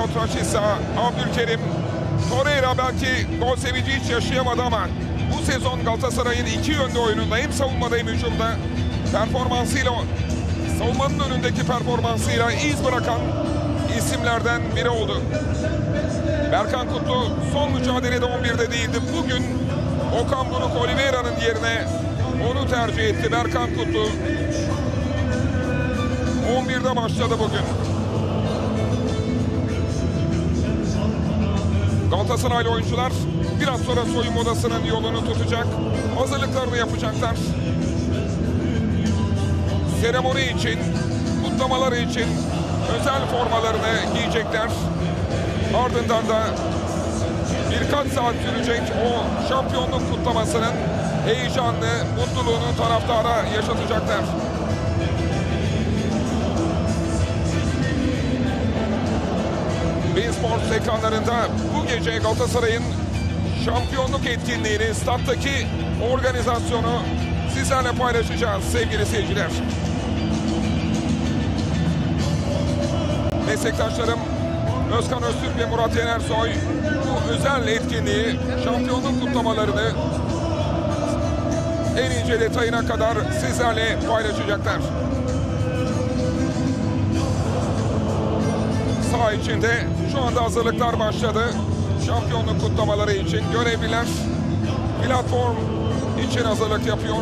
pilot Raşitsa, Abdülkerim, Torreira belki gol sevinci hiç yaşayamadı ama bu sezon Galatasaray'ın iki yönlü oyununda hem savunmada hem hücumda performansıyla savunmanın önündeki performansıyla iz bırakan isimlerden biri oldu. Berkan Kutlu son mücadelede 11'de değildi. Bugün Okan Buruk Oliveira'nın yerine onu tercih etti. Berkan Kutlu 11'de başladı bugün. Galatasaraylı oyuncular biraz sonra soyunma odasının yolunu tutacak. Hazırlıklarını yapacaklar. Seremoni için, kutlamaları için özel formalarını giyecekler. Ardından da birkaç saat sürecek o şampiyonluk kutlamasının heyecanlı, mutluluğunu taraftara yaşatacaklar. Bein Sports ekranlarında bu gece Galatasaray'ın şampiyonluk etkinliğini, stat'taki organizasyonu sizlerle paylaşacağız sevgili seyirciler. Meslektaşlarım Özkan Öztürk ve Murat Yenersoy bu özel etkinliği, şampiyonluk kutlamalarını en ince detayına kadar sizlerle paylaşacaklar. Saha içinde şu anda hazırlıklar başladı. Şampiyonluk kutlamaları için görevliler platform için hazırlık yapıyor.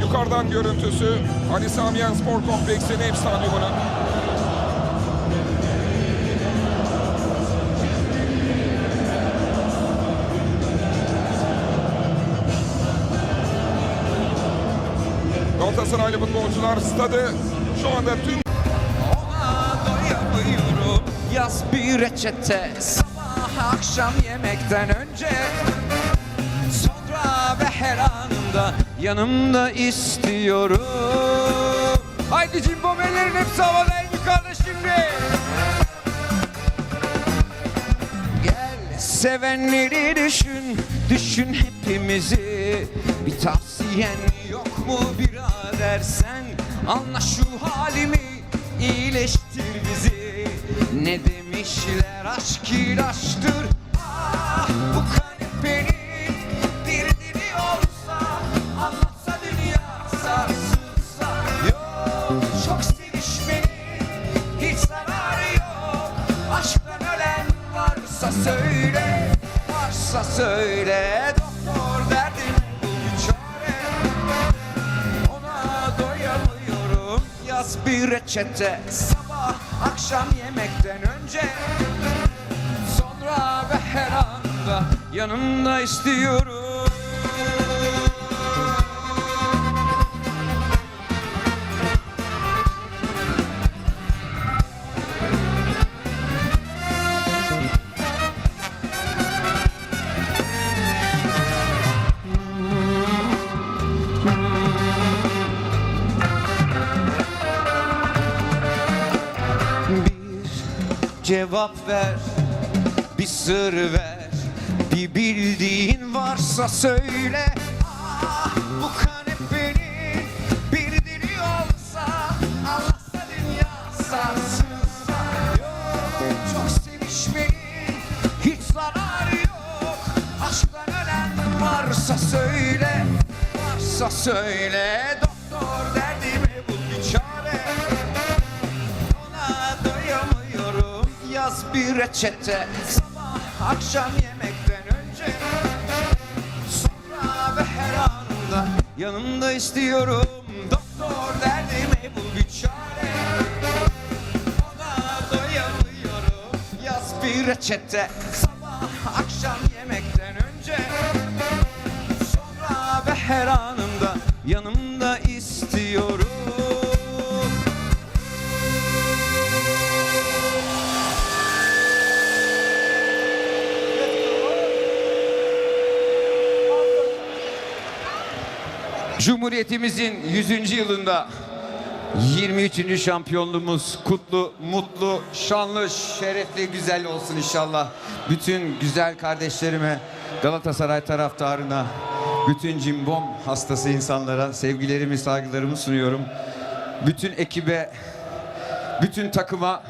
Yukarıdan görüntüsü Ali Samiyen Spor Kompleksi'nin ev stadyumunun. Galatasaraylı futbolcular stadı şu anda tüm Yaz bir reçete. Sabah akşam yemekten önce Sonra ve her anında Yanımda istiyorum. Haydi cimbom ellerin hepsi havada en yukarıda şimdi. Gel sevenleri düşün Düşün hepimizi. Bir tavsiyen yok mu birader sen? Anla şu halimi iyileştir bizi Ne demişler aşk ilaçtır. Ah bu kanepenin bir olsa Anlatsa dünya Yok çok sevişmenin hiç zararı yok. Aşktan ölen varsa söyle Varsa söyle. Doktor derdim bul bir çare. Ona doyamıyorum Yaz bir reçete akşam yemekten önce Sonra ve her anda Yanımda istiyorum cevap ver Bir sır ver. Bir bildiğin varsa söyle. Ah bu kanepenin Bir dili olsa Anlatsa dünya sarsılsa Yok çok sevişmenin Hiç zararı yok. Aşktan ölen varsa söyle Varsa söyle. Doktor bir reçete. Sabah akşam yemekten önce Sonra ve her anında Yanımda istiyorum. Doktor derdime bul bir çare. Ona doyamıyorum. Yaz bir reçete. Sabah akşam yemekten önce Sonra ve her anında Yanımda Cumhuriyetimizin 100. yılında 23. şampiyonluğumuz kutlu, mutlu, şanlı, şerefli, güzel olsun inşallah. Bütün güzel kardeşlerime, Galatasaray taraftarına, bütün cimbom hastası insanlara sevgilerimi, saygılarımı sunuyorum. Bütün ekibe, bütün takıma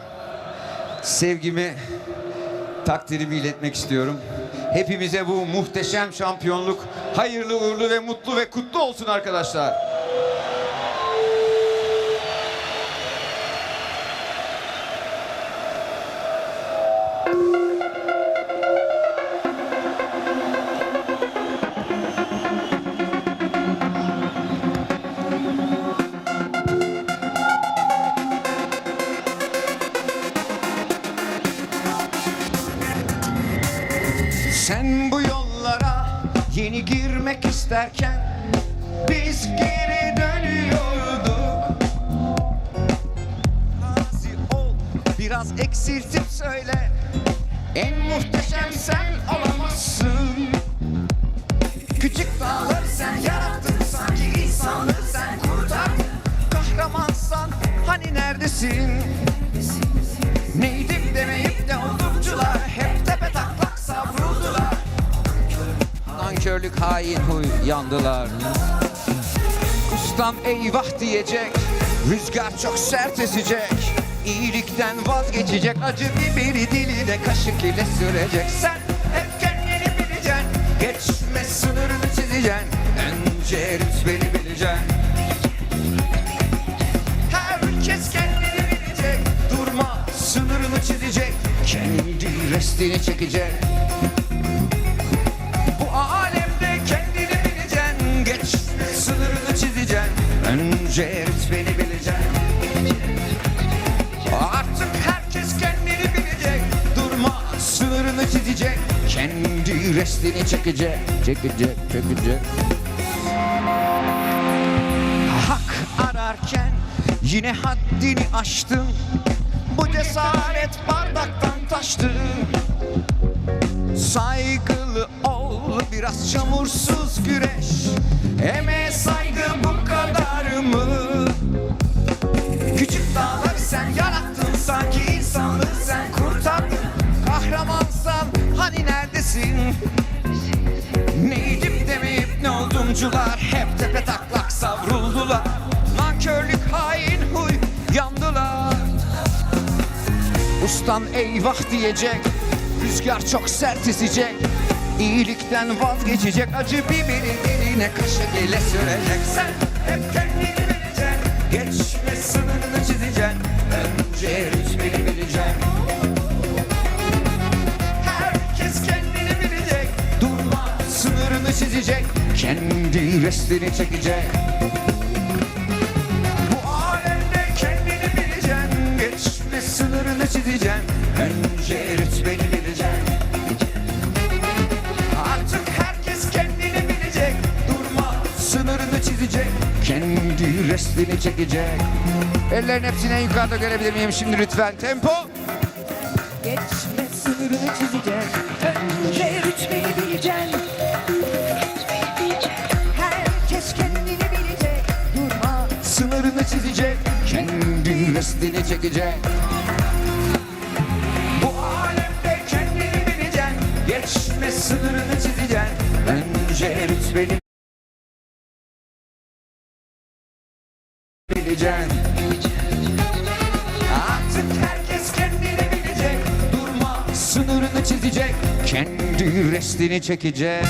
sevgimi, takdirimi iletmek istiyorum. Hepimize bu muhteşem şampiyonluk hayırlı uğurlu ve mutlu ve kutlu olsun arkadaşlar. Biraz eksiltip söyle. En muhteşem sen olamazsın. Küçük dağları sen yarattın sanki insanlığı sen kurtardın. Kahramansan hani neredesin? Neydim demeyip de oldukçular hep tepe taklak savruldular. Nankörlük hain huy yandılar. Ustam eyvah diyecek, rüzgar çok sert esecek. İyilikten vazgeçecek, acı biberi diline kaşık ile sürecek. Sen hep kendini bileceksin, geçme sınırını çizeceksin. Önce rütbeni bileceksin. Herkes kendini bilecek Durma sınırını çizecek Kendi restini çekecek Bu alemde kendini bileceksin Geçme sınırını çizeceksin Önce rütbeni restini çekecek Çekecek çekecek. Hak ararken yine haddini aştın. Bu cesaret bardaktan taştı. Saygılı ol biraz çamursuz güreş. Emeğe saygı bu oldumcular Hep tepe taklak savruldular. Nankörlük hain huy yandılar. Ustan eyvah diyecek Rüzgar çok sert esecek. İyilikten vazgeçecek Acı biberin eline kaşık ile sürecek. Sen Kendi restini çekecek Bu alemde kendini bileceksin Geçme sınırını çizeceksin Önce rütbeni bileceksin Artık herkes kendini bilecek. Durma sınırını çizecek. Kendi restini çekecek. Ellerin hepsini en yukarıda görebilir miyim? Şimdi lütfen. Tempo. Geçme sınırını çizeceksin çekecek Bu alemde kendini bileceksin Geçme sınırını çizeceksin Önce rütbeni bileceksin Artık herkes kendini bilecek. Durma sınırını çizecek. Kendi restini çekecek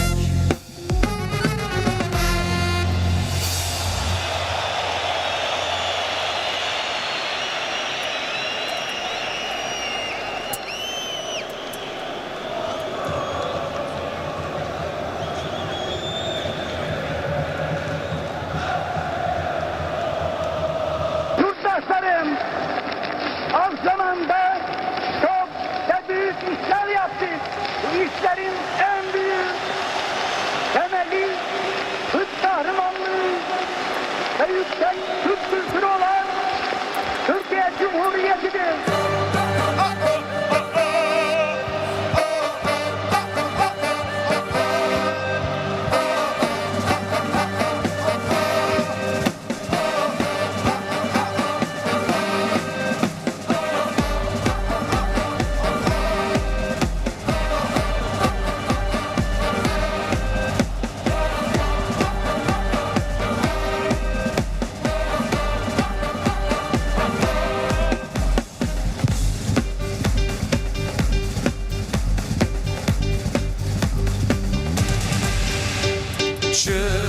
should.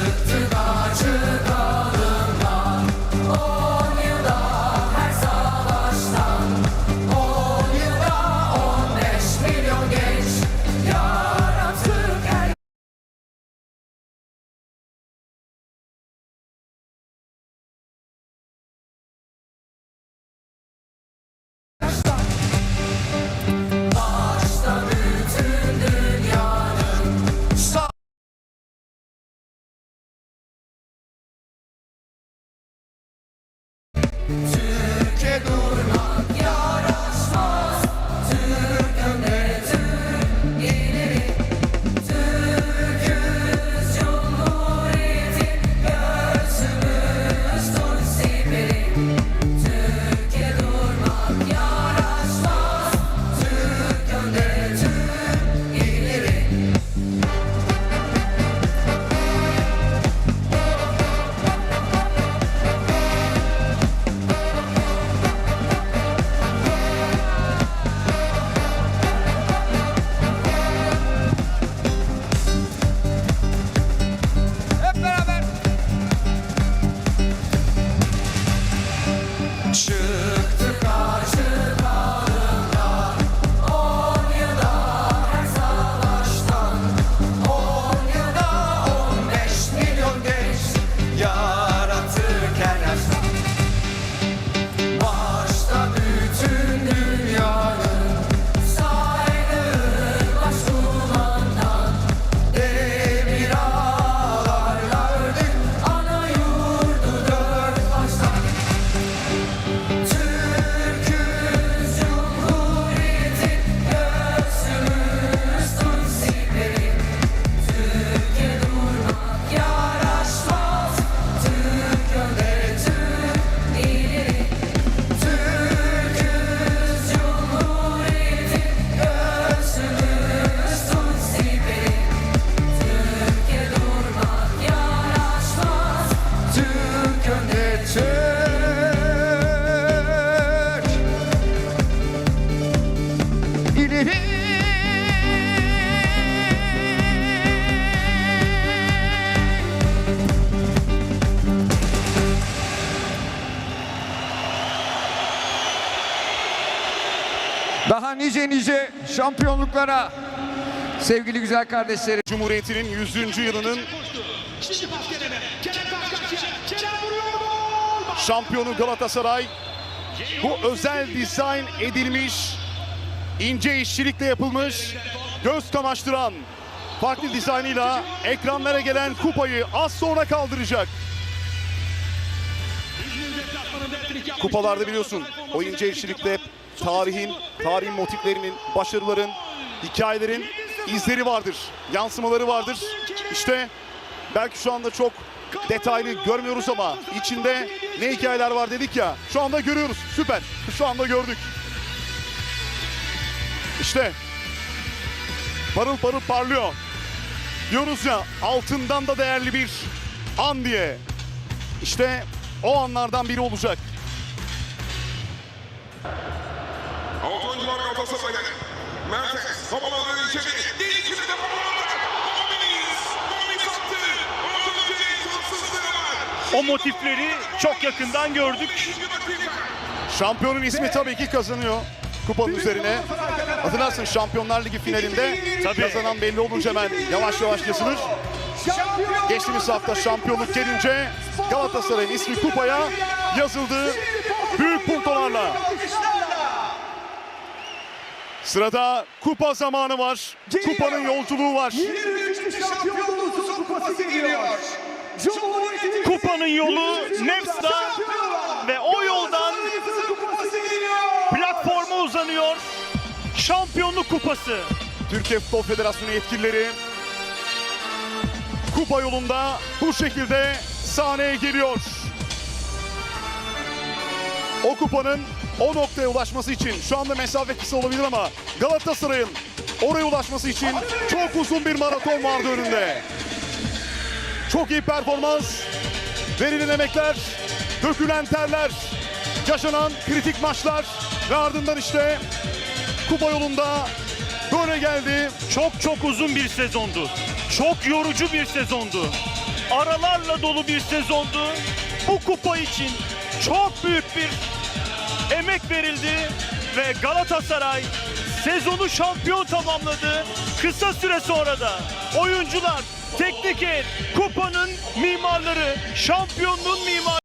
Daha nice nice şampiyonluklara sevgili güzel kardeşlerim. Cumhuriyetinin 100. yılının şampiyonu Galatasaray bu özel dizayn edilmiş ince işçilikle yapılmış göz kamaştıran farklı dizaynıyla ekranlara gelen kupayı az sonra kaldıracak. Kupalarda biliyorsun o ince işçilikte hep tarihin, tarihin motiflerinin, başarıların, hikayelerin izleri vardır, yansımaları vardır. İşte belki şu anda çok detaylı görmüyoruz ama içinde ne hikayeler var dedik ya. Şu anda görüyoruz. Süper. Şu anda gördük. İşte parıl parıl parlıyor. Diyoruz ya altından da değerli bir an diye. İşte o anlardan biri olacak. Altı oyuncular Galatasaray'da. Mertens havalandı içeri. De. Ondan önce şanssızlığı var. O motifleri çok yakından gördük. Şampiyonun ismi tabii ki kazanıyor kupanın üzerine. Hatırlarsın Şampiyonlar Ligi finalinde Tabii. kazanan belli olunca hemen yavaş yavaş yazılır. Geçtiğimiz hafta şampiyonluk gelince Galatasaray'ın ismi kupaya yazıldı. Büyük puntolarla. Sırada kupa zamanı var. Kupanın yolculuğu var. Kupanın yolu Nefs'ta ve o uzanıyor. Şampiyonluk kupası. Türkiye Futbol Federasyonu yetkilileri kupa yolunda bu şekilde sahneye geliyor. O kupanın o noktaya ulaşması için şu anda mesafe kısa olabilir ama Galatasaray'ın oraya ulaşması için çok uzun bir maraton vardı önünde. Çok iyi performans, verilen emekler, dökülen terler, yaşanan kritik maçlar ve ardından işte kupa yolunda böyle geldi. Çok çok uzun bir sezondu. Çok yorucu bir sezondu. Aralarla dolu bir sezondu. Bu kupa için çok büyük bir emek verildi ve Galatasaray sezonu şampiyon tamamladı. Kısa süre sonra da oyuncular, teknik heyet, kupanın mimarları, şampiyonluğun mimarları